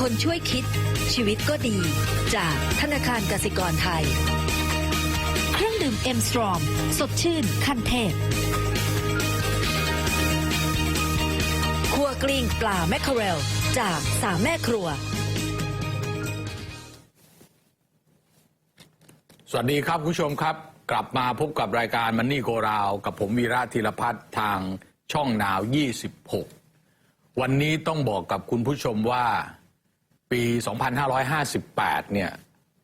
คนช่วยคิด ชีวิตก็ดี จากธนาคารกสิกรไทย เครื่องดื่มเอ็มสตรอม สดชื่นขั้นเทพครัวกลิ้งปลาแมคเคอเรล จากสามแม่ครัว สวัสดีครับคุณผู้ชมครับ กลับมาพบกับรายการมันนี่โกราว กับผมวีระธีรพัฒน์ทางช่องนาว 26 วันนี้ต้องบอกกับคุณผู้ชมว่า ปี 2558 เนี่ย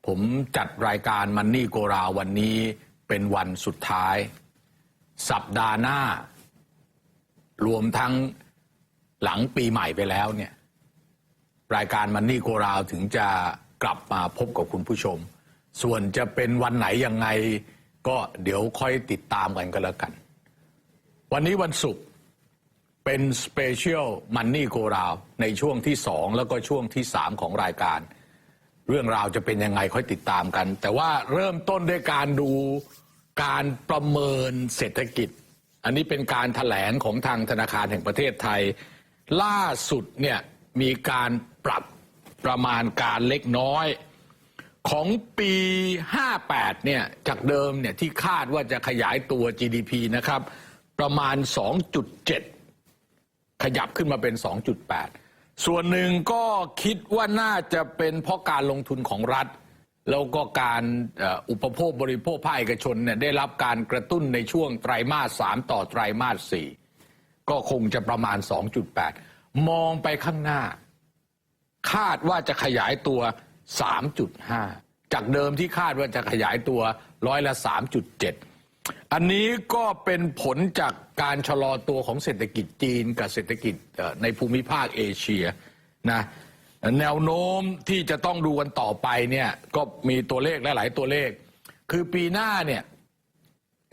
ผมจัดรายการมันนี่โกราวันนี้เป็นวันสุดท้าย สัปดาห์หน้า รวมทั้งหลังปีใหม่ไปแล้วเนี่ย รายการมันนี่โกราวถึงจะกลับมาพบกับคุณผู้ชม ส่วนจะเป็นวันไหนยังไง ก็เดี๋ยวค่อยติดตามกันก็แล้วกัน วันนี้วันศุกร์ เป็นสเปเชียลมันนี่โกราวในช่วงที่สองแล้วก็ช่วงที่สามของรายการ เรื่องราวจะเป็นยังไงค่อยติดตามกัน แต่ว่าเริ่มต้นด้วยการดูการประเมินเศรษฐกิจ อันนี้เป็นการถแถลงของทางธนาคารแห่งประเทศไทย ล่าสุดเนี่ยมีการปรับประมาณการเล็กน้อยของปี 58 เนี่ย จากเดิมเนี่ยที่คาดว่าจะขยายตัว GDP นะครับ ประมาณ 2.7 ขยับขึ้นมาเป็น 2.8 ส่วนหนึ่งก็คิดว่าน่าจะเป็นเพราะการลงทุนของรัฐ แล้วก็การอุปโภคบริโภคภาคเอกชนเนี่ยได้รับการกระตุ้นในช่วงไตรมาส 3 ต่อไตรมาส 4 ก็คงจะประมาณ 2.8 มองไปข้างหน้า คาดว่าจะขยายตัว 3.5 จากเดิมที่คาดว่าจะขยายตัวร้อยละ 3.7 อันนี้ก็เป็นผลจากการชะลอตัวของเศรษฐกิจจีนกับเศรษฐกิจในภูมิภาคเอเชียนะแนวโน้มที่จะต้องดูกันต่อไปเนี่ยก็มีตัวเลขหลาย ๆ ตัวเลข คือปีหน้าเนี่ย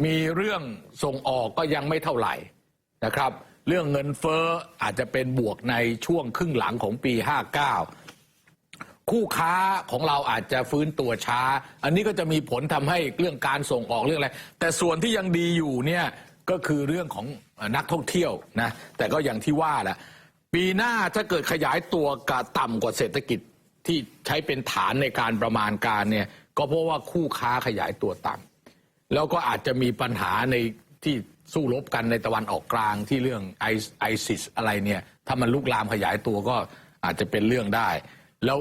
มีเรื่องส่งออกก็ยังไม่เท่าไหร่นะครับ เรื่องเงินเฟ้ออาจจะเป็นบวกในช่วงครึ่งหลังของปี 59 คู่ค้าของเราอาจจะฟื้นตัวช้า อันนี้ก็จะมีผลทำให้เรื่องการส่งออกเรื่องอะไร แต่ส่วนที่ยังดีอยู่เนี่ยก็คือเรื่องของนักท่องเที่ยวนะ แต่ก็อย่างที่ว่าแหละปีหน้าถ้าเกิดขยายตัวกะต่ำกว่าเศรษฐกิจที่ใช้เป็นฐานในการประมาณการเนี่ยก็เพราะว่าคู่ค้าขยายตัวต่ำแล้วก็อาจจะมีปัญหาในที่สู้รบกันในตะวันออกกลางที่เรื่องไอไอซิสอะไรเนี่ย ถ้ามันลุกลามขยายตัวก็อาจจะเป็นเรื่องได้ แล้ว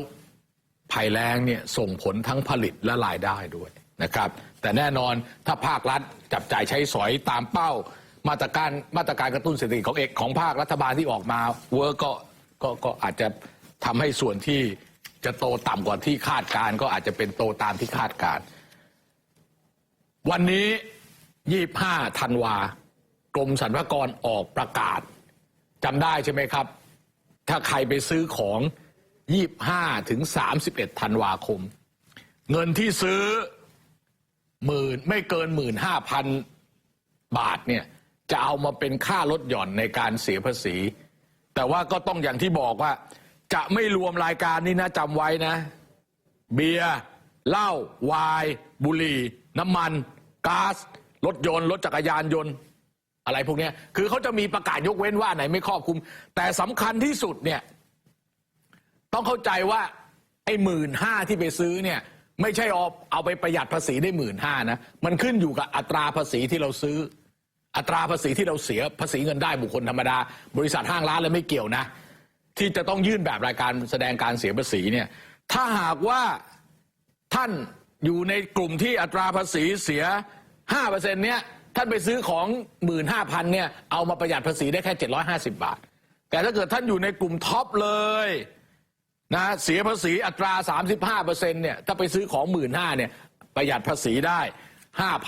ภัยแล้งเนี่ยส่งผลทั้งผลิตและรายได้ด้วยนะครับ แต่แน่นอนถ้าภาครัฐจับจ่ายใช้สอยตามเป้า มาตรการมาตรการกระตุ้นเศรษฐกิจของเอกของภาครัฐบาลที่ออกมาเวิร์กก็ก็ก็อาจจะทำให้ส่วนที่จะโตต่ำกว่าที่คาดการ ก็อาจจะเป็นโตตามที่คาดการ วันนี้ 25 ธันวากรมสรรพากรออกประกาศจำได้ใช่ไหมครับ ถ้าใครไปซื้อของ 25ถึง31ธันวาคม เงินที่ซื้อหมื่นไม่เกินหมื่นห้าพันบาทเนี่ยจะเอามาเป็นค่าลดหย่อนในการเสียภาษี แต่ว่าก็ต้องอย่างที่บอกว่า จะไม่รวมรายการนี้นะจำไว้นะ เบียร์เหล้าไวน์บุหรี่ น้ำมันก๊าซรถยนต์รถจักรยานยนต์อะไรพวกนี้คือเขาจะมีประกาศยกเว้นว่าไหนไม่ครอบคลุม แต่สำคัญที่สุดเนี่ย ต้องเข้าใจว่าไอ้หมื่นห้าที่ไปซื้อเนี่ยไม่ใช่เอาเอาไปประหยัดภาษีได้หมื่นห้านะ มันขึ้นอยู่กับอัตราภาษีที่เราซื้อ อัตราภาษีที่เราเสียภาษีเงินได้บุคคลธรรมดา บริษัทห้างร้านเลยไม่เกี่ยวนะ ที่จะต้องยื่นแบบรายการแสดงการเสียภาษีเนี่ยถ้าหากว่าท่านอยู่ในกลุ่มที่อัตราภาษีเสีย5%เปอร์เซ็นเนี่ยท่านไปซื้อของ 15,000เนี่ยเอามาประหยัดภาษีได้แค่ 750 บาท แต่ถ้าเกิดท่านอยู่ในกลุ่มท็อปเลย นะเสียภาษีอัตรา 35%เนี่ยถ้าไปซื้อของ15,000เนี่ยประหยัดภาษีได้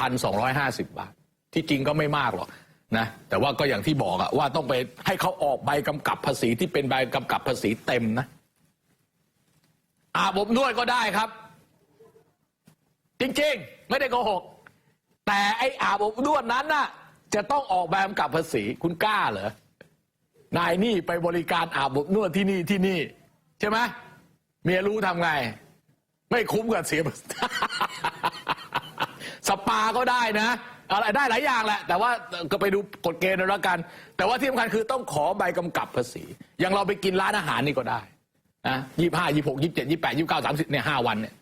5,250 บาท ที่จริงก็ไม่มากหรอกนะแต่ว่าก็อย่างที่บอกอะว่าต้องไปให้เขาออกใบกำกับภาษีที่เป็นใบกำกับภาษีเต็มนะอาบอบนวดก็ได้ครับ จริงๆ ไม่ได้โกหก แต่ไอ้อาบอบนวดนั้นน่ะจะต้องออกใบกำกับภาษีคุณกล้าเหรอนายนี่ไปบริการอาบอบนวดที่นี่ที่นี่ ใช่ไหมเมียรู้ทำไง ไม่คุ้มกับเสียภาษีสปาก็ได้นะอะไรได้หลายอย่างแหละ แต่ว่าก็ไปดูกฎเกณฑ์เอาแล้วกัน แต่ว่าที่สำคัญคือต้องขอใบกำกับภาษี อย่างเราไปกินร้านอาหารนี่ก็ได้นะยี่ห้ายี่หกยี่เจ็ดยี่แปดยี่เก้าสามสิบเนี่ยห้าวันเนี่ย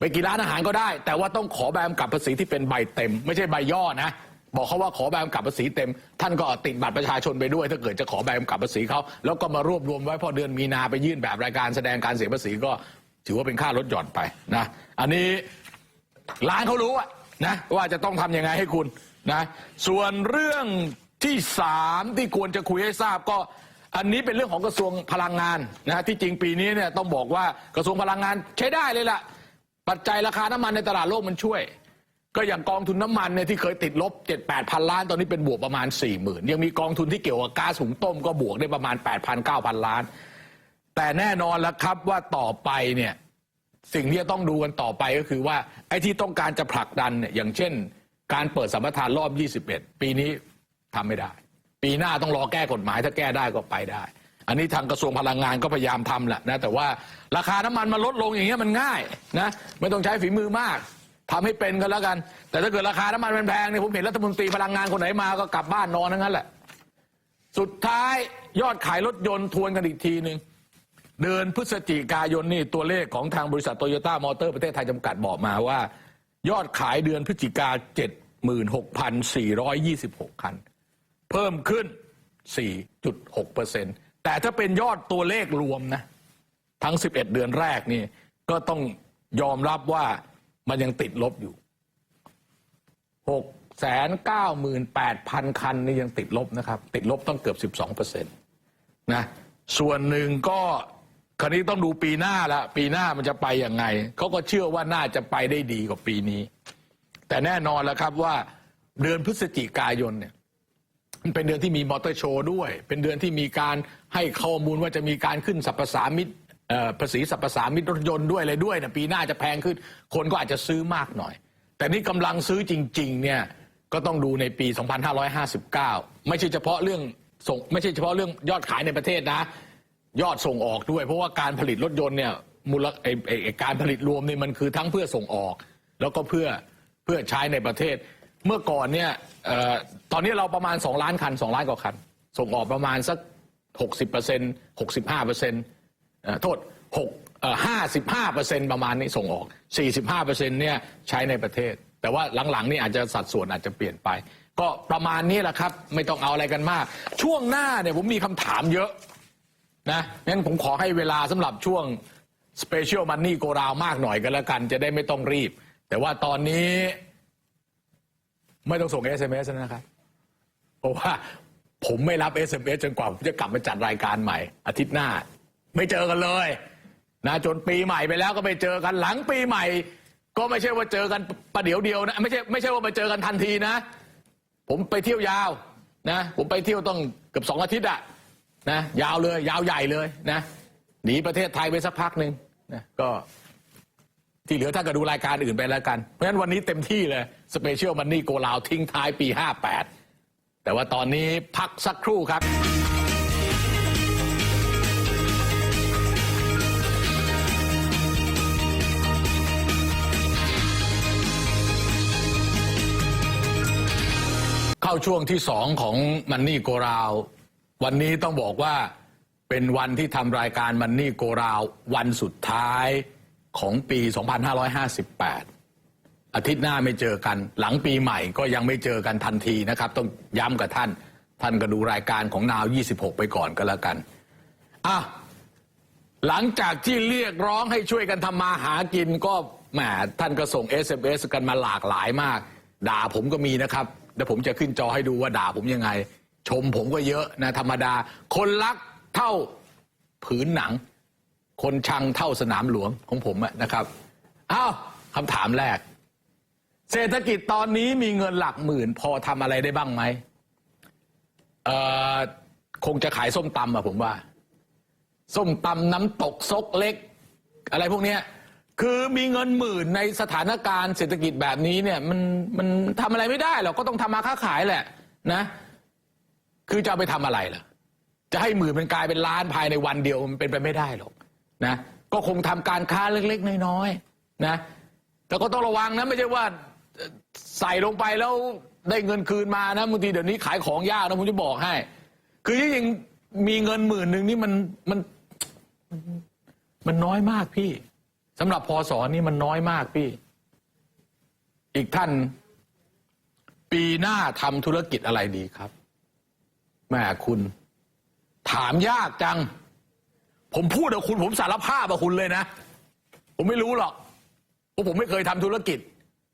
ไปกินร้านอาหารก็ได้ แต่ว่าต้องขอใบกำกับภาษีที่เป็นใบเต็ม ไม่ใช่ใบย่อนะ บอกเขาว่าขอใบกำกับภาษีเต็ม ท่านก็ติดบัตรประชาชนไปด้วย ถ้าเกิดจะขอใบกำกับภาษีเขาแล้วก็มารวบรวมไว้พอเดือนมีนาไปยื่นแบบรายการแสดงการเสียภาษีก็ถือว่าเป็นค่าลดหย่อนไปนะ อันนี้ร้านเขารู้อะนะว่าจะต้องทำยังไงให้คุณนะส่วนเรื่องที่สามที่ควรจะคุยให้ทราบก็อันนี้เป็นเรื่องของกระทรวงพลังงานนะที่จริงปีนี้เนี่ยต้องบอกว่ากระทรวงพลังงานใช้ได้เลยล่ะ ปัจจัยราคาน้ำมันในตลาดโลกมันช่วย ก็อย่างกองทุนน้ำมันเนี่ยที่เคยติดลบ 7 8พันล้าน ตอนนี้เป็นบวกประมาณ 4 0,000ยังมีกองทุนที่เกี่ยวกับก๊าซหุงต้มก็บวกได้ประมาณ 8,000 9,000 ล้าน แต่แน่นอนแล้วครับว่าต่อไปเนี่ยสิ่งที่จะต้องดูกันต่อไปก็คือว่าไอ้ที่ต้องการจะผลักดันเนี่ยอย่างเช่น การเปิดสัมปทานรอบ 21 ปีนี้ทำไม่ได้ ปีหน้าต้องรอแก้กฎหมายถ้าแก้ได้ก็ไปได้ อันนี้ทางกระทรวงพลังงานก็พยายามทำแหละนะแต่ว่าราคาน้ำมันมันลดลงอย่างเงี้ยมันง่ายนะไม่ต้องใช้ฝีมือมาก ทำให้เป็นกันแล้วกัน แต่ถ้าเกิดราคาน้ำมันมันแพงเนี่ยผมเห็นรัฐมนตรีพลังงานคนไหนมาก็กลับบ้านนอนทั้งนั้นแหละ สุดท้ายยอดขายรถยนต์ทวนกันอีกทีหนึ่งเดือนพฤศจิกายนนี่ตัวเลขของทางบริษัทโตโยต้ามอเตอร์ประเทศไทยจำกัดบอกมาว่า ยอดขายเดือนพฤศจิกา 76,426 คัน เพิ่มขึ้น 4.6%แต่ถ้าเป็นยอดตัวเลขรวมนะ ทั้ง 11 เดือนแรกนี่ก็ต้องยอมรับว่า มันยังติดลบอยู่698,000คันนี่ยังติดลบนะครับ ติดลบต้องเกือบ12เปอร์เซ็นต์นะส่วนหนึ่งก็คราวนี้ต้องดูปีหน้าละปีหน้ามันจะไปยังไงเขาก็เชื่อว่าน่าจะไปได้ดีกว่าปีนี้ แต่แน่นอนแล้วครับว่าเดือนพฤศจิกายนเนี่ยมันเป็นเดือนที่มีมอเตอร์โชว์ด้วย เป็นเดือนที่มีการให้ข้อมูลว่าจะมีการขึ้นสรรพสามิต ภาษีสรรพสามิตรถยนต์ด้วยอะไรด้วยนะปีหน้าจะแพงขึ้น คนก็อาจจะซื้อมากหน่อย แต่นี่กำลังซื้อจริงๆเนี่ยก็ต้องดูในปี 2559 ไม่ใช่เฉพาะเรื่องส่งไม่ใช่เฉพาะเรื่องยอดขายในประเทศนะ ยอดส่งออกด้วย เพราะว่าการผลิตรถยนต์เนี่ยมูลไอไอ้ไอ้การผลิตรวมเนี่ยมันคือทั้งเพื่อส่งออก แล้วก็เพื่อเพื่อใช้ในประเทศ เมื่อก่อนเนี่ยออตอนนี้เราประมาณ 2 ล้านคัน 2 ล้านกว่าคัน ส่งออกประมาณสัก 60เปอร์เซ็นต์65 เปอร์เซ็นต์โทษ6เอ่อ55เปอร์เซ็นต์ประมาณนี้ส่งออก45เปอร์เซ็นต์เนี่ยใช้ในประเทศ แต่ว่าหลังๆนี่อาจจะสัดส่วนอาจจะเปลี่ยนไป ก็ประมาณนี้แหละครับ ไม่ต้องเอาอะไรกันมาก ช่วงหน้าเนี่ยผมมีคำถามเยอะนะงั้นผมขอให้เวลาสำหรับช่วง Special Money Go Round มากหน่อยกันแล้วกัน จะได้ไม่ต้องรีบ แต่ว่าตอนนี้ไม่ต้องส่ง SMS นะครับ เพราะว่าผมไม่รับ SMS จนกว่าผมจะกลับมาจัดรายการใหม่ อาทิตย์หน้า ไม่เจอกันเลยนะจนปีใหม่ไปแล้วก็ไม่เจอกันหลังปีใหม่ ก็ไม่ใช่ว่าเจอกันประเดี๋ยวเดียวนะไม่ใช่ไม่ใช่ว่ามาเจอกันทันทีนะ ผมไปเที่ยวยาวนะผมไปเที่ยวต้องเกือบสองอาทิตย์อะนะยาวเลย ยาวใหญ่เลยนะหนีประเทศไทยไปสักพักหนึ่งนะก็ที่เหลือท่าก็ดูรายการอื่นไปแล้วกัน เพราะฉะนั้นวันนี้เต็มที่เลยสเปเชียลมันนี่โกลาวทิ้งท้ายปี 58 แต่ว่าตอนนี้พักสักครู่ครับ ช่วงที่สองของมันนี่โกราว วันนี้ต้องบอกว่าเป็นวันที่ทำรายการมันนี่โกราว วันสุดท้ายของปี 2558 อาทิตย์หน้าไม่เจอกัน หลังปีใหม่ก็ยังไม่เจอกันทันทีนะครับ ต้องย้ำกับท่าน ท่านก็ดูรายการของนาว 26 ไปก่อนก็แล้วกันอะหลังจากที่เรียกร้องให้ช่วยกันทำมาหากินก็แหมท่านก็ส่ง SMS กันมาหลากหลายมาก ด่าผมก็มีนะครับ เดี๋ยวผมจะขึ้นจอให้ดูว่าด่าผมยังไง ชมผมก็เยอะนะธรรมดา คนรักเท่าผืนหนัง คนชังเท่าสนามหลวงของผมะนะครับอ้าวคำถามแรก เศรษฐกิจตอนนี้มีเงินหลักหมื่น พอทำอะไรได้บ้างไหมเอ่อคงจะขายส้มตำอะผมว่า ส้มตำน้ำตกซกเล็ก อะไรพวกเนี้ย คือมีเงินหมื่นในสถานการณ์เศรษฐกิจแบบนี้เนี่ย มันมันทำอะไรไม่ได้หรอกก็ต้องทำมาค้าขายแหละ นะ คือจะเอาไปทำอะไรล่ะ จะให้หมื่นเป็นกลายเป็นล้านภายในวันเดียวมันเป็นไปไม่ได้หรอกนะก็คงทำการค้าเล็กๆน้อยๆนะ แต่ก็ต้องระวังนะไม่ใช่ว่าใส่ลงไปแล้วได้เงินคืนมานะบางทีเดี๋ยวนี้ขายของยากนะผมจะบอกให้ คือจริงมีเงินหมื่นหนึ่งนี่มันมันมันน้อยมากพี่ สำหรับพอสอนี่มันน้อยมากพี่ อีกท่าน ปีหน้าทำธุรกิจอะไรดีครับแม่คุณ ถามยากจัง ผมพูดกับคุณ ผมสารภาพกับคุณเลยนะ ผมไม่รู้หรอกเพราะผมไม่เคยทำธุรกิจ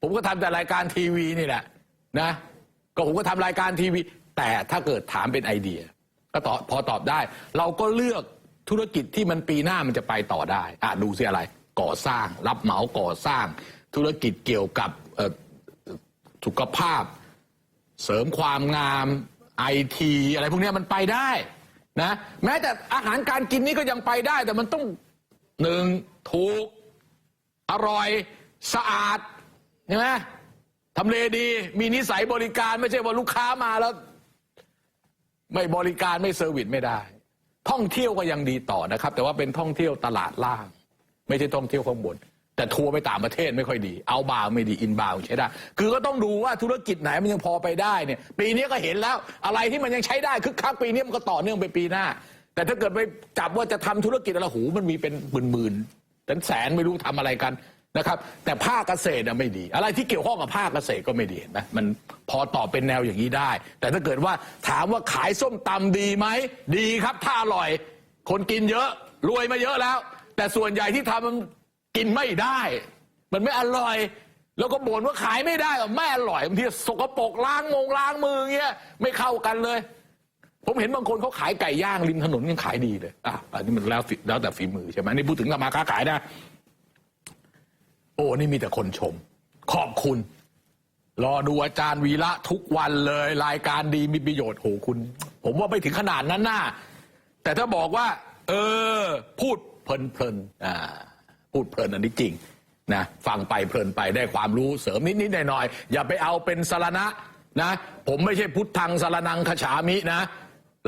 ผมก็ทำแต่รายการทีวีนี่แหละ นะ ก็ผมก็ทำรายการทีวี แต่ถ้าเกิดถามเป็นไอเดีย ก็ตอบพอตอบได้ เราก็เลือกธุรกิจที่มันปีหน้ามันจะไปต่อได้ อะดูสิอะไร ก่อสร้าง รับเหมาก่อสร้าง ธุรกิจเกี่ยวกับสุขภาพ เสริมความงามไอทีอะไรพวกนี้มันไปได้นะแม้แต่อาหารการกินนี่ก็ยังไปได้ แต่มันต้องหนึ่งถูก อร่อยสะอาดใช่ไหมทำเลดี มีนิสัยบริการไม่ใช่ว่าลูกค้ามาแล้ว ไม่บริการไม่เซอร์วิสไม่ได้ ท่องเที่ยวก็ยังดีต่อนะครับ แต่ว่าเป็นท่องเที่ยวตลาดล่าง ไม่ใช่ท่องเที่ยวข้างบน แต่ทัวร์ไปต่างประเทศไม่ค่อยดี เอาบาวไม่ดีอินบาวใช้ได้ คือก็ต้องดูว่าธุรกิจไหนมันยังพอไปได้เนี่ย ปีนี้ก็เห็นแล้วอะไรที่มันยังใช้ได้คึกคักปีนี้มันก็ต่อเนื่องไปปีหน้า แต่ถ้าเกิดไปจับว่าจะทำธุรกิจอะไรหูมันมีเป็นหมื่นๆแสนแสนไม่รู้ทำอะไรกันนะครับ แต่ภาคเกษตรน่ะไม่ดี อะไรที่เกี่ยวข้องกับภาคเกษตรก็ไม่ดีนไหมมันพอตอบเป็นแนวอย่างนี้ได้ แต่ถ้าเกิดว่าถามว่าขายส้มตำดีไหมดีครับ ถ้าอร่อย คนกินเยอะรวยมาเยอะแล้ว แต่ส่วนใหญ่ที่ทำมันกินไม่ได้ มันไม่อร่อย แล้วก็บ่นว่าขายไม่ได้หรอกไม่อร่อยบางทีสกปรกล้างมงล้างมือเงี้ยไม่เข้ากันเลย ผมเห็นบางคนเขาขายไก่ย่างริมถนนยังขายดีเลยอะอันนี้มันแล้วแล้วแต่ฝีมือใช่ไหมนี่พูดถึงรรมาค้าขายนะ โอ้นี่มีแต่คนชม ขอบคุณ รอดูอาจารย์วีระทุกวันเลย รายการดีมีประโยชน์โหคุณ ผมว่าไม่ถึงขนาดนั้นน่าแต่ถ้าบอกว่า เออ พูด เพลินเพลินๆอ่าพูดเพลินอันนี้จริงนะฟังไปเพลินไปได้ความรู้เสริมนิดนิดหน่อยหน่อยๆอย่าไปเอาเป็นสารณะนะ ผมไม่ใช่พุทธังสารนังขฉามินะ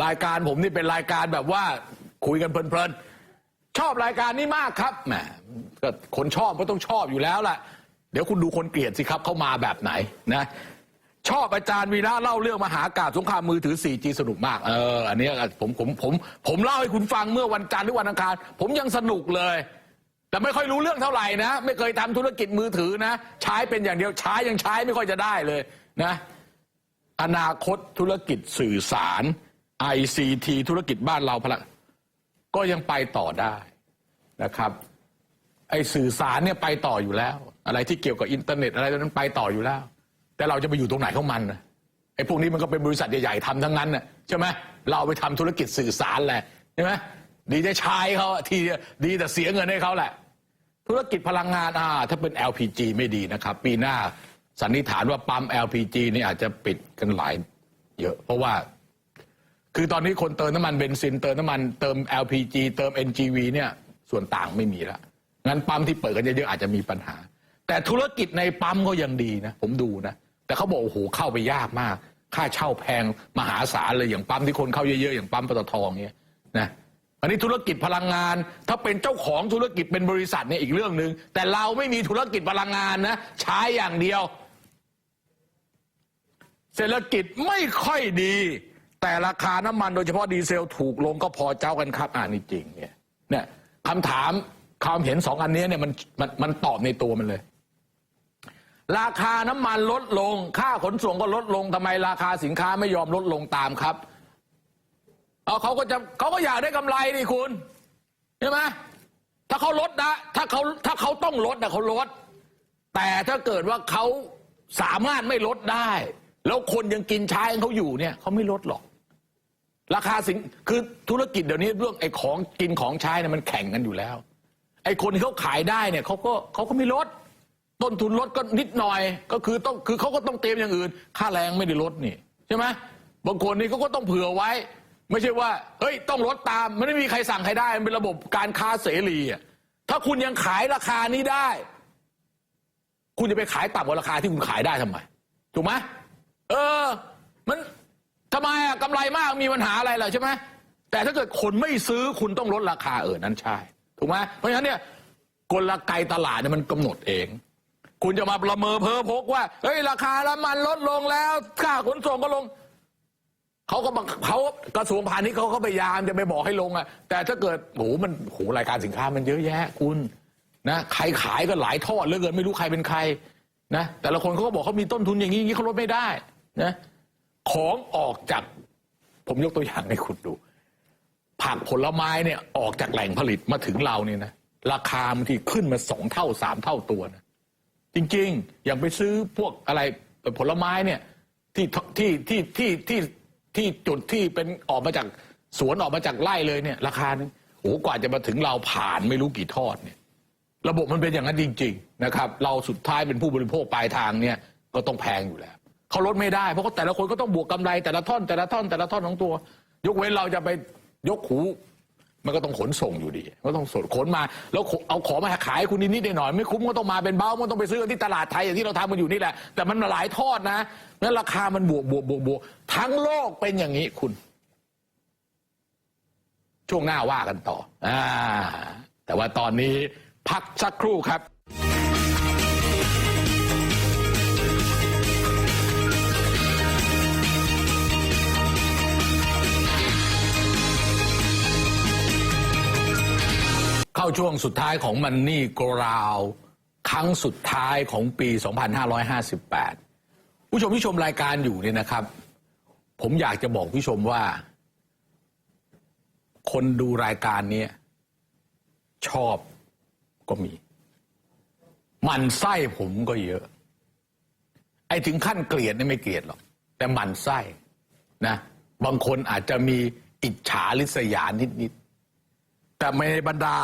รายการผมนี่เป็นรายการแบบว่าคุยกันเพลินๆชอบรายการนี้มากครับแหมก็คนชอบก็ต้องชอบอยู่แล้วล่ะ เดี๋ยวคุณดูคนเกลียดสิครับเข้ามาแบบไหนนะ ชอบอาจารย์วีระเล่าเรื่องมหากาบสงครามมือถือ 4G สนุกมาก เออ อันนี้ผมผมผมผมเล่าให้คุณฟังเมื่อวันจันทร์หรือวันอังคาร ผมยังสนุกเลย แต่ไม่ค่อยรู้เรื่องเท่าไหร่นะ ไม่เคยทำธุรกิจมือถือนะ ใช้เป็นอย่างเดียวใช้ยังใช้ไม่ค่อยจะได้เลยนะ อนาคตธุรกิจสื่อสาร ICT ธุรกิจบ้านเราพละก็ยังไปต่อได้นะครับ ไอ้สื่อสารเนี่ยไปต่ออยู่แล้ว อะไรที่เกี่ยวกับอินเทอร์เน็ตอะไรนั้นไปต่ออยู่แล้ว แต่เราจะไปอยู่ตรงไหนของมันนะไอ้พวกนี้มันก็เป็นบริษัทใหญ่ๆทำทั้งนั้นน่ะใช่ไหมเราไปทำธุรกิจสื่อสารแหละใช่ไหมดีจะใช้เขาทีดีแต่เสียเงินให้เขาแหละ ธุรกิจพลังงานอ่าถ้าเป็น LPG ไม่ดีนะครับ ปีหน้าสันนิษฐานว่าปั๊ม LPG นี่อาจจะปิดกันหลายเยอะ เพราะว่า คือตอนนี้คนเติมน้ำมันเบนซินเติมน้ำมันเติม LPG เติม NGV เนี่ย ส่วนต่างไม่มีละงั้นปั๊มที่เปิดกันเยอะๆอาจจะมีปัญหา แต่ธุรกิจในปั๊มก็ยังดีนะ ผมดูนะ แต่เขาบอกโอ้โหเข้าไปยากมาก ค่าเช่าแพงมหาศาลเลยอย่างปั๊มที่คนเข้าเยอะๆอย่างปั๊มปตทเนี่ยนะอันนี้ธุรกิจพลังงาน ถ้าเป็นเจ้าของธุรกิจเป็นบริษัทเนี่ยอีกเรื่องหนึ่งแต่เราไม่มีธุรกิจพลังงานนะใช้อย่างเดียว เศรษฐกิจไม่ค่อยดี แต่ราคาน้ำมันโดยเฉพาะดีเซลถูกลงก็พอเจ้ากันครับอ่านี่จริงเนี่ยเนี่ยคำถามความเห็นสองอันนี้เนี่ยมันมันมันตอบในตัวมันเลย ราคาน้ำมันลดลง ค่าขนส่งก็ลดลงทำไมราคาสินค้าไม่ยอมลดลงตามครับเอาเขาก็จะเขาก็อยากได้กำไรดิคุณใช่ไหมถ้าเขาลดนะ ถ้าเขาถ้าเขาต้องลดนะเขาลด แต่ถ้าเกิดว่าเขาสามารถไม่ลดได้ แล้วคนยังกินใช้ของเขาอยู่เนี่ยเขาไม่ลดหรอก ราคาสินคือธุรกิจเดี๋ยวนี้เรื่องไอ้ของกินของใช้เนี่ยมันแข่งกันอยู่แล้ว ไอ้คนที่เขาขายได้เนี่ยเขาก็เขาก็ไม่ลด ต้นทุนลดก็นิดหน่อย ก็คือต้องคือเขาก็ต้องเตรียมอย่างอื่น ค่าแรงไม่ได้ลดนี่ใช่ไหมบางคนนี่เขาก็ต้องเผื่อไว้ ไม่ใช่ว่าเฮ้ยต้องลดตามมันไม่มีใครสั่งใครได้ มันเป็นระบบการค้าเสรีอะถ้าคุณยังขายราคานี้ได้ คุณจะไปขายต่ำกว่าราคาที่คุณขายได้ทำไมถูกไหมเออ มันทำไมอะกำไรมากมีปัญหาอะไรเหรอใช่ไหมแต่ถ้าเกิดคนไม่ซื้อคุณต้องลดราคาเออนั้นใช่ ถูกไหมเพราะฉะนั้นเนี่ยกลไกตลาดเนี่ยมันกำหนดเอง คุณจะมาประเมินเพ้อพกว่า เฮ้ย ราคาน้ำมันลดลงแล้ว ค่าขนส่งก็ลง เขาก็บังเขากระทรวงพาณิชย์เขาก็พยายามจะไปบอกให้ลงอะแต่ถ้าเกิดโอ้โหมันโอ้โหรายการสินค้ามันเยอะแยะคุณนะใครขายก็หลายทอดเหลือเกินไม่รู้ใครเป็นใครนะแต่ละคนเขาก็บอกเขามีต้นทุนอย่างนี้อย่างนี้เขาลดไม่ได้นะของออกจาก ผมยกตัวอย่างให้คุณดู ผักผลไม้เนี่ยออกจากแหล่งผลิตมาถึงเราเนี่ยนะราคาบางทีขึ้นมาสองเท่าสามเท่าตัวนะ จริง ๆ อย่างไปซื้อพวกอะไรผลไม้เนี่ยที่ที่ที่ที่ที่ที่จุดที่เป็นออกมาจากสวนออกมาจากไร่เลยเนี่ย ราคานึงโอ้กว่าจะมาถึงเราผ่านไม่รู้กี่ทอดเนี่ย ระบบมันเป็นอย่างนั้นจริง ๆ นะครับ เราสุดท้ายเป็นผู้บริโภคปลายทางเนี่ยก็ต้องแพงอยู่แล้วเขาลดไม่ได้เพราะว่าแต่ละคนก็ต้องบวกกำไรแต่ละท่อนแต่ละท่อนแต่ละท่อนของตัว ยกเว้นเราจะไปยกหู มันก็ต้องขนส่งอยู่ดีก็ต้องส่งขนมา แล้วเอาของมาขายคุณนิดนิดหน่อยไม่คุ้มก็ต้องมาเป็นเบ้ามันต้องไปซื้อที่ตลาดไทยอย่างที่เราทำกันอยู่นี่แหละแต่มันมาหลายทอดนะงั้นราคามันบวกบวกบวกบวกทั้งโลกเป็นอย่างนี้คุณ ช่วงหน้าว่ากันต่ออ่าแต่ว่าตอนนี้พักสักครู่ครับาช่วงสุดท้ายของมันนี่กราวครั้งสุดท้ายของปี 2558 ผู้ชมที่ชมรายการอยู่เนี่ยนะครับ ผมอยากจะบอกผู้ชมว่า คนดูรายการนี้ชอบก็มี มันไส้ผมก็เยอะ ไอ้ถึงขั้นเกลียดนี่ไม่เกลียดหรอก แต่มันไส้นะ บางคนอาจจะมีอิจฉาริษยานิดๆ แต่ในบรรดา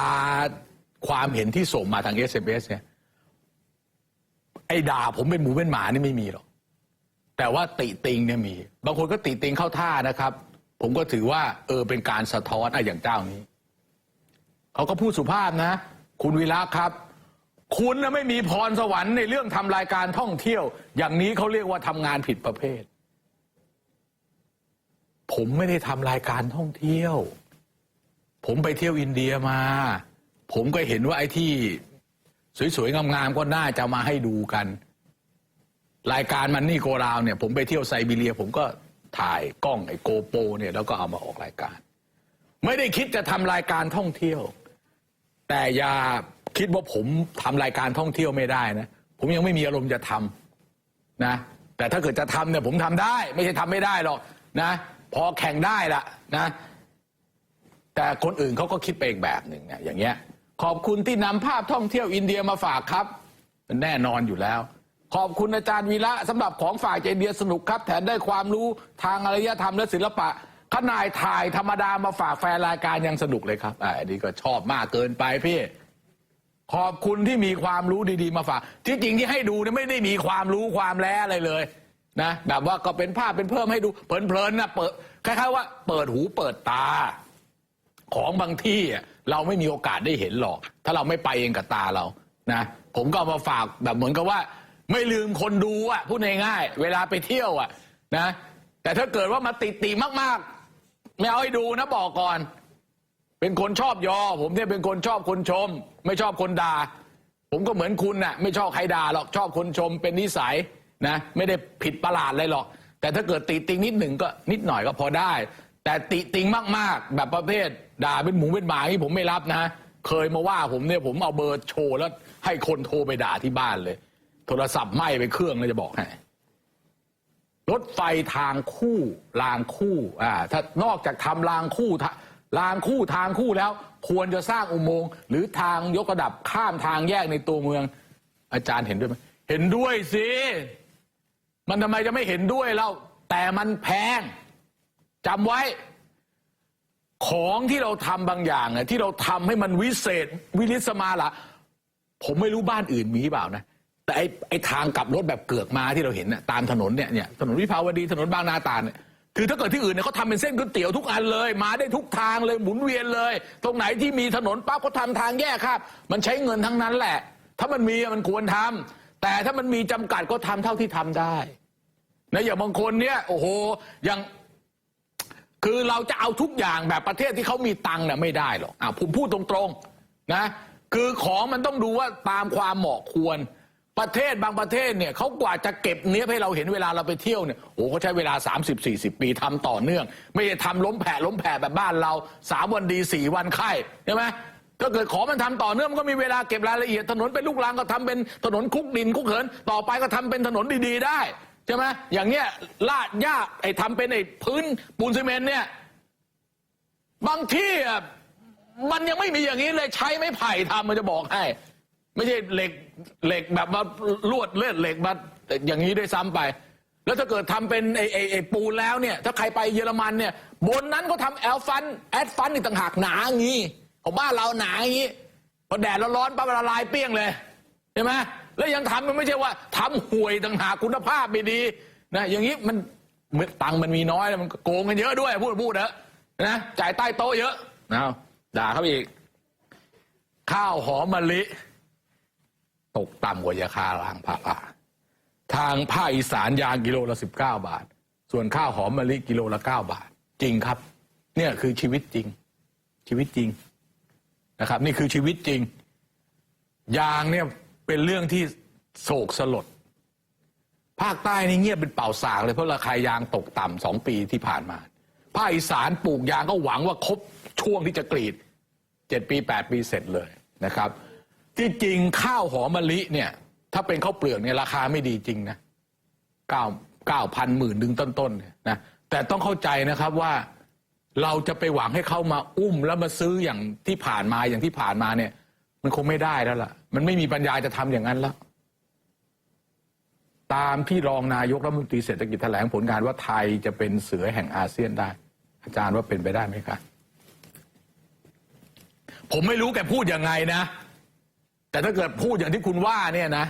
ความเห็นที่ส่งมาทาง SMS เนี่ยไอ้ด่าผมเป็นหมูเป็นหมานี่ไม่มีหรอก แต่ว่าติติงเนี่ยมี บางคนก็ติติงเข้าท่านะครับ ผมก็ถือว่าเออเป็นการสะท้อนอะอย่างเจ้านี้เขาก็พูดสุภาพนะ คุณวิระครับ คุณนะไม่มีพรสวรรค์ในเรื่องทำรายการท่องเที่ยว อย่างนี้เขาเรียกว่าทำงานผิดประเภท ผมไม่ได้ทำรายการท่องเที่ยว ผมไปเที่ยวอินเดียมา ผมก็เห็นว่าไอ้ที่สวยๆงามๆก็น่าจะมาให้ดูกัน รายการมันนี่โกราวเนี่ย ผมไปเที่ยวไซบีเรีย ผมก็ถ่ายกล้องไอ้โกโปเนี่ยแล้วก็เอามาออกรายการ ไม่ได้คิดจะทำรายการท่องเที่ยว แต่อย่าคิดว่าผมทำรายการท่องเที่ยวไม่ได้นะผมยังไม่มีอารมณ์จะทำนะ แต่ถ้าเกิดจะทำเนี่ยผมทำได้ ไม่ใช่ทำไม่ได้หรอกนะ พอแข่งได้ละนะ แต่คนอื่นเขาก็คิดไปอีกแบบหนึ่งเนี่ยอย่างเงี้ย ขอบคุณที่นำภาพท่องเที่ยวอินเดียมาฝากครับ แน่นอนอยู่แล้ว ขอบคุณอาจารย์วีระสำหรับของฝากจากอินเดียสนุกครับแถมได้ความรู้ทางอารยธรรมและศิลปะขนาดถ่ายธรรมดามาฝากแฟนรายการยังสนุกเลยครับอ่าอันนี้ก็ชอบมากเกินไปพี่ขอบคุณที่มีความรู้ดีๆมาฝาก ที่จริงที่ให้ดูเนี่ยไม่ได้มีความรู้ความแล้อะไรเลยนะแบบว่าก็เป็นภาพเป็นเพิ่มให้ดูเพลินๆนะเปิดคล้ายๆว่าเปิดหูเปิดตา ของบางที่เราไม่มีโอกาสได้เห็นหรอก ถ้าเราไม่ไปเองกับตาเรานะผมก็เอามาฝากแบบเหมือนกับว่า ไม่ลืมคนดูอะพูดง่ายๆเวลาไปเที่ยวอะนะแต่ถ้าเกิดว่ามาติดตีมากๆ ไม่เอาให้ดูนะบอกก่อน เป็นคนชอบยอ ผมเนี่ยเป็นคนชอบคนชม ไม่ชอบคนด่าผมก็เหมือนคุณน่ะไม่ชอบใครด่าหรอกชอบคนชมเป็นนิสัยนะ ไม่ได้ผิดประหลาดอะไรหรอก แต่ถ้าเกิดติติงนิดหนึ่งก็นิดหน่อยก็พอได้ แต่ติติงมากๆ แบบประเภทด่าเป็นหมูเป็นหมาที่ผมไม่รับนะ เคยมาว่าผมเนี่ยผมเอาเบอร์โชว์แล้วให้คนโทรไปด่าที่บ้านเลย โทรศัพท์ไหม้ไปเครื่องเลยจะบอกให้รถไฟทางคู่รางคู่อ่าถ้านอกจากทำรางคู่ทะรางคู่ทางคู่แล้ว ควรจะสร้างอุโมงค์หรือทางยกระดับข้ามทางแยกในตัวเมือง อาจารย์เห็นด้วยไหมเห็นด้วยสิ มันทำไมจะไม่เห็นด้วยเล่าแต่มันแพง จำไว้ ของที่เราทำบางอย่างอะที่เราทำให้มันวิเศษ วิริสมาละผมไม่รู้บ้านอื่นมีเปล่านะ แต่ไอ้ไอ้ทางกลับรถแบบเกือกมาที่เราเห็นน่ะตามถนนเนี่ยเนี่ยถนนวิภาวดีถนนบางนาตาเนี่ยคือถ้าเกิดที่อื่นเนี่ยเขาทำเป็นเส้นก๋วยเตี๋ยวทุกอันเลย มาได้ทุกทางเลยหมุนเวียนเลย ตรงไหนที่มีถนนปั๊บเขาทำทางแยกครับ มันใช้เงินทั้งนั้นแหละ ถ้ามันมีอะมันควรทำแต่ถ้ามันมีจำกัดก็ทำเท่าที่ทำได้นะอย่างบางคนเนี่ยโอ้โหอย่าง คือเราจะเอาทุกอย่างแบบประเทศที่เขามีตังค์เนี่ยไม่ได้หรอกอะผมพูดตรงๆนะคือของมันต้องดูว่าตามความเหมาะควร ประเทศบางประเทศเนี่ยเขากว่าจะเก็บเนี้ยให้เราเห็นเวลาเราไปเที่ยวเนี่ยโอ้เขาใช้เวลา 30 40 ปีทำต่อเนื่อง ไม่ใช่ทำล้มแผ่ล้มแผ่แบบบ้านเราสามวันดีสี่วันไข้ใช่ไหมถ้าเกิดขอมันทำต่อเนื่องมันก็มีเวลาเก็บรายละเอียดถนนเป็นลูกรังก็ทำเป็นถนนคุกดินคุกเหินต่อไปก็ทำเป็นถนนดีๆได้ ช่ไหมอย่างเงี้ยลาดหญ้าไอ้ทำเป็นไอ้พื้นปูนซีเมนต์เนี่ย บางที่อะมันยังไม่มีอย่างนี้เลยใช้ไม้ไผ่ทำมันจะบอกให้ ไม่ใช่เหล็กเหล็กแบบมาลวดเลือดเหล็กมาอย่างนี้ด้วยซ้ำไป แล้วถ้าเกิดทำเป็นไอ้ไอ้ไอ้ปูนแล้วเนี่ย ถ้าใครไปเยอรมันเนี่ย บนนั้นก็ทำแอลฟันแอดฟันอีกต่างหากหนาอย่างนี้ของบ้านเราหนาอย่างนี้พอแดดร้อนๆปั๊บละลายเปี้ยงเลยใช่ไหม แล้วยังทำมันไม่ใช่ว่าทำห่วยต่างหากคุณภาพไม่ดีนะอย่างนี้มันตังค์มันมีน้อยมันโกงกันเยอะด้วยพูดพูดเถอะนะจ่ายใต้โต๊ะเยอะนะด่าเขาอีก ข้าวหอมมะลิ ตกต่ำกว่ายาคาลางผ้าป่าทางภาคอีสานยางกิโลละสิบเก้าบาท ส่วนข้าวหอมมะลิกิโลละเก้าบาท จริงครับ เนี่ยคือชีวิตจริง ชีวิตจริงนะครับ นี่คือชีวิตจริงยางเนี่ย เป็นเรื่องที่โศกสลด ภาคใต้นี่เงียบเป็นเป่าสากเลยเพราะราคายางตกต่ำสองปีที่ผ่านมา ภาคอีสานปลูกยางก็หวังว่าครบช่วงที่จะกรีดเจ็ดปีแปดปีเสร็จเลยนะครับ ที่จริงข้าวหอมมะลิเนี่ย ถ้าเป็นข้าวเปลือกเนี่ยราคาไม่ดีจริงนะเก้าเก้าพันหมื่นดึงต้นๆนนะแต่ต้องเข้าใจนะครับว่าเราจะไปหวังให้เขามาอุ้มแล้วมาซื้ออย่างที่ผ่านมาอย่างที่ผ่านมาเนี่ย มันคงไม่ได้แล้วล่ะ มันไม่มีปัญญาจะทำอย่างนั้นแล้ว ตามที่รองนายกรัฐมนตรีเศรษฐกิจแถลงผลงานว่าไทยจะเป็นเสือแห่งอาเซียนได้ อาจารย์ว่าเป็นไปได้ไหมครับผมไม่รู้แกพูดยังไงนะ แต่ถ้าเกิดพูดอย่างที่คุณว่าเนี่ยนะ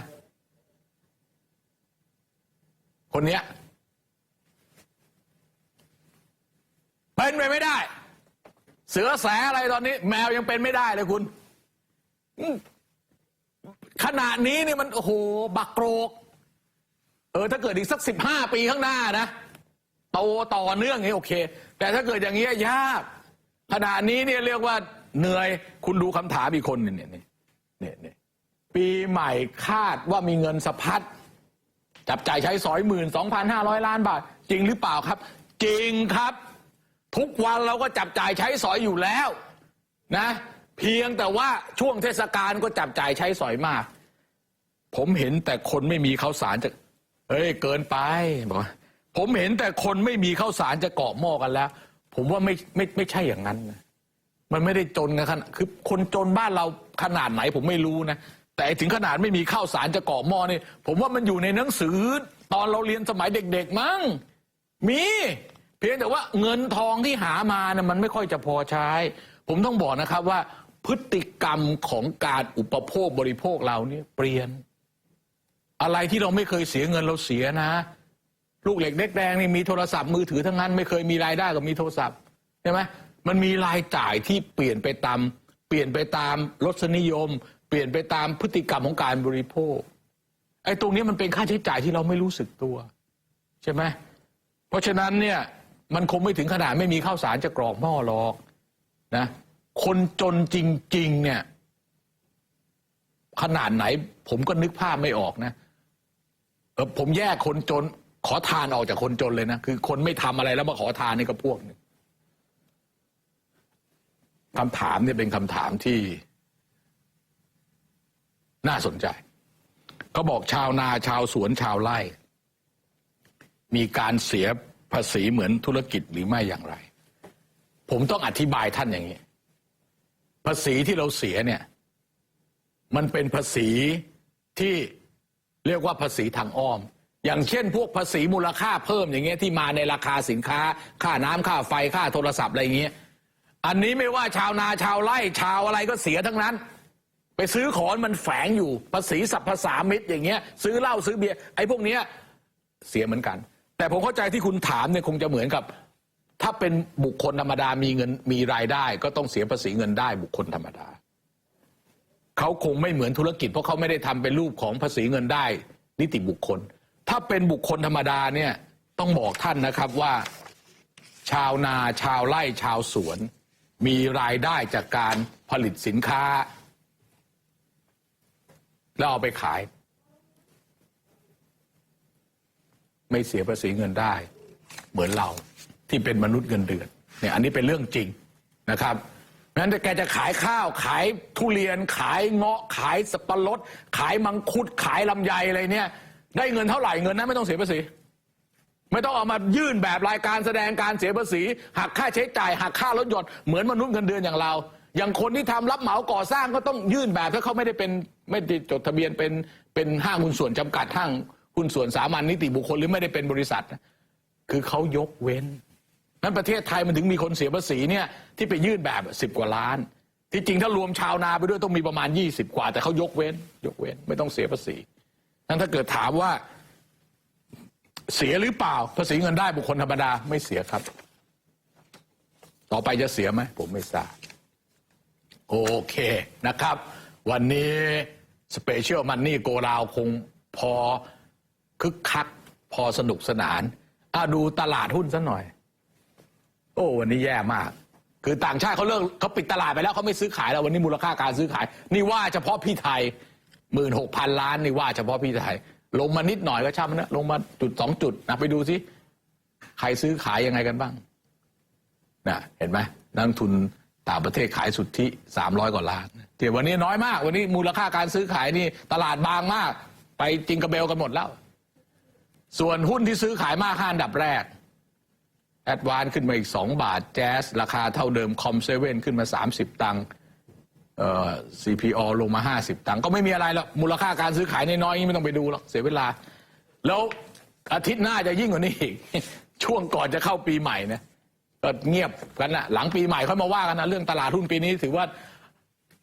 คนเนี้ยเป็นไปไม่ได้ เสือแสอะไรตอนนี้ แมวยังเป็นไม่ได้เลยคุณ ขนาดนี้เนี่ยมันโอ้โหบักโกรก เออถ้าเกิดอีกสักสิบห้าปีข้างหน้านะโตต่อเนื่องนี่โอเค แต่ถ้าเกิดอย่างเงี้ยยากขณะนี้เนี่ยเรียกว่าเหนื่อยคุณดูคำถามอีกคนเนี่ยเนี่ยเนี่ยเนี่ยปีใหม่คาดว่ามีเงินสะพัดจับจ่ายใช้สอยหมื่นสองพันห้าร้อยล้านบาท จริงหรือเปล่าครับ จริงครับ ทุกวันเราก็จับจ่ายใช้สอยอยู่แล้ว นะ เพียงแต่ว่าช่วงเทศกาลก็จับจ่ายใช้สอยมาก ผมเห็นแต่คนไม่มีข้าวสารจะเอ้ยเกินไปบอกว่าผมเห็นแต่คนไม่มีข้าวสารจะเกาะหม้อกันแล้ว ผมว่าไม่ไม่ไม่ใช่อย่างนั้นนะมันไม่ได้จนกันขนาดคือคนจนบ้านเราขนาดไหนผมไม่รู้นะ แต่ถึงขนาดไม่มีข้าวสารจะเกาะหม้อนี่ผมว่ามันอยู่ในหนังสือ ตอนเราเรียนสมัยเด็ก ๆมั้งมี เพียงแต่ว่าเงินทองที่หามานะมันไม่ค่อยจะพอใช้ ผมต้องบอกนะครับว่า พฤติกรรมของการอุปโภคบริโภคเราเนี่ยเปลี่ยน อะไรที่เราไม่เคยเสียเงินเราเสียนะ ลูกเหล็กเด็กแดงนี่มีโทรศัพท์มือถือทั้งนั้น ไม่เคยมีรายได้ก็มีโทรศัพท์ใช่ไหมมันมีรายจ่ายที่เปลี่ยนไปตาม เปลี่ยนไปตามรสนิยม เปลี่ยนไปตามพฤติกรรมของการบริโภคไอ้ตรงนี้มันเป็นค่าใช้จ่ายที่เราไม่รู้สึกตัว ใช่ไหมเพราะฉะนั้นเนี่ยมันคงไม่ถึงขนาดไม่มีข้าวสารจะกรอกหม้อหรอกนะ คนจนจริง ๆ เนี่ย ขนาดไหน ผมก็นึกภาพไม่ออกนะเออผมแยกคนจน ขอทานออกจากคนจนเลยนะ คือ คนไม่ทำอะไรแล้วมาขอทานนี่ก็พวกหนึงคำถามเนี่ยเป็นคำถามที่ น่าสนใจเขาบอกชาวนาชาวสวนชาวไร่ มีการเสียภาษีเหมือนธุรกิจหรือไม่อย่างไร ผมต้องอธิบายท่านอย่างนี้ ภาษีที่เราเสียเนี่ย มันเป็นภาษีที่เรียกว่าภาษีทางอ้อม อย่างเช่น พวกภาษีมูลค่าเพิ่มอย่างเงี้ยที่มาในราคาสินค้า ค่าน้ำค่าไฟค่าโทรศัพท์อะไรเงี้ยอันนี้ไม่ว่าชาวนาชาวไร่ชาวอะไรก็เสียทั้งนั้น ไปซื้อของมันแฝงอยู่ภาษีสรรพสามิตอย่างเงี้ย ซื้อเหล้าซื้อเบียร์ไอ้พวกเนี้ยเสียเหมือนกัน แต่ผมเข้าใจที่คุณถามเนี่ยคงจะเหมือนกับ ถ้าเป็นบุคคลธรรมดามีเงินมีรายได้ ก็ต้องเสียภาษีเงินได้บุคคลธรรมดา เขาคงไม่เหมือนธุรกิจ เพราะเขาไม่ได้ทำเป็นรูปของภาษีเงินได้ นิติบุคคล ถ้าเป็นบุคคลธรรมดาเนี่ยต้องบอกท่านนะครับว่า ชาวนาชาวไร่ชาวสวน มีรายได้จากการผลิตสินค้า แล้วเอาไปขาย ไม่เสียภาษีเงินได้ เหมือนเรา ที่เป็นมนุษย์เงินเดือนเนี่ยอันนี้เป็นเรื่องจริงนะครับนั้นแกจะขายข้าวขายทุเรียนขายเงาะขายสับปะรด ขายมังคุดขายลำไยอะไรเนี่ย ได้เงินเท่าไหร่เงินนั้นไม่ต้องเสียภาษีไม่ต้องเอามายื่นแบบรายการแสดงการเสียภาษีหักค่าใช้จ่ายหักค่ารถยนต์เหมือนมนุษย์เงินเดือนอย่างเรา อย่างคนที่ทำรับเหมาก่อสร้างก็ต้องยื่นแบบถ้าเขาไม่ได้เป็นไม่ได้จดทะเบียนเป็นเป็นห้างหุ้นส่วนจำกัดห้างหุ้นส่วนสามัญนิติบุคคลหรือไม่ได้เป็นบริษัท คือเขายกเว้น นั้นประเทศไทยมันถึงมีคนเสียภาษีเนี่ยที่ไปยื่นแบบสิบกว่าล้าน ที่จริงถ้ารวมชาวนาไปด้วยต้องมีประมาณ 20 กว่า แต่เขายกเว้น ยกเว้นไม่ต้องเสียภาษีนั้นถ้าเกิดถามว่าเสียหรือเปล่า ภาษีเงินได้บุคคลธรรมดาไม่เสียครับ ต่อไปจะเสียไหมผมไม่ทราบโอเคนะครับ วันนี้สเปเชียลมันนี่โกราวคงพอคึกคัก พอสนุกสนานอะดูตลาดหุ้นซะหน่อย โอ้วันนี้แย่มาก คือต่างชาติเขาเลิกเขาปิดตลาดไปแล้วเขาไม่ซื้อขายแล้ววันนี้มูลค่าการซื้อขาย นี่ว่าเฉพาะพี่ไทยหมื่นหกพันล้านนี่ว่าเฉพาะพี่ไทย ลงมานิดหน่อยก็ช่างมันนะลงมาจุดสองจุดนะไปดูสิใครซื้อขายยังไงกันบ้างนะเห็นไหมนักทุนต่างประเทศขายสุทธิสามร้อยกว่าล้านแต่วันนี้น้อยมาก วันนี้มูลค่าการซื้อขายนี่ตลาดบางมาก ไปจิงกระเบลกันหมดแล้ว ส่วนหุ้นที่ซื้อขายมากห้าอันดับแรก แอดวานขึ้นมาอีก 2 บาท แจ๊สราคาเท่าเดิมคอมเซเว่นขึ้นมา 30 ตังค์เอ่อ CPO ลงมา 50 ตังค์ก็ไม่มีอะไรหรอกมูลค่าการซื้อขายในน้อยๆไม่ต้องไปดูหรอกเสียเวลา แล้วอาทิตย์หน้าจะยิ่งกว่านี้อีก ช่วงก่อนจะเข้าปีใหม่นะก็เงียบกันนะหลังปีใหม่ค่อยมาว่ากันนะเรื่องตลาดหุ้นปีนี้ถือว่า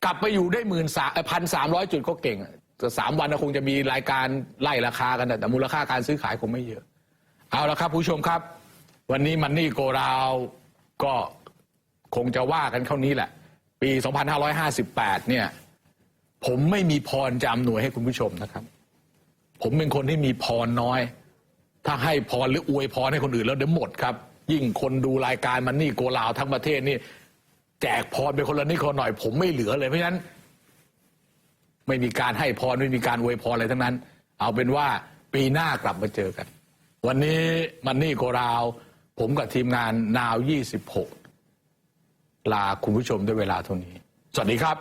กลับไปอยู่ได้หมื่นสามพันสามร้อยจุดก็เก่งอะแต่สามวันก็คงจะมีรายการไล่ราคากันนะแต่มูลค่าการซื้อขายคงไม่เยอะ เอาละครับ ผู้ชมครับ วันนี้มันนี่โกราวก็คงจะว่ากันเท่านี้แหละ ปี 2558 เนี่ย ผมไม่มีพรจะอำนวยให้คุณผู้ชมนะครับ ผมเป็นคนที่มีพรน้อย ถ้าให้พรหรืออวยพรให้คนอื่นแล้วเดี๋ยวหมดครับ ยิ่งคนดูรายการมันนี่โกราวทั้งประเทศนี่ แจกพรไปคนละนิดคนหน่อย ผมไม่เหลือเลยเพราะฉะนั้น ไม่มีการให้พรไม่มีการอวยพรอะไรทั้งนั้น เอาเป็นว่าปีหน้ากลับมาเจอกัน วันนี้มันนี่โกราว ผมกับทีมงานนาว 26 ลาคุณผู้ชมด้วยเวลาเท่านี้ สวัสดีครับ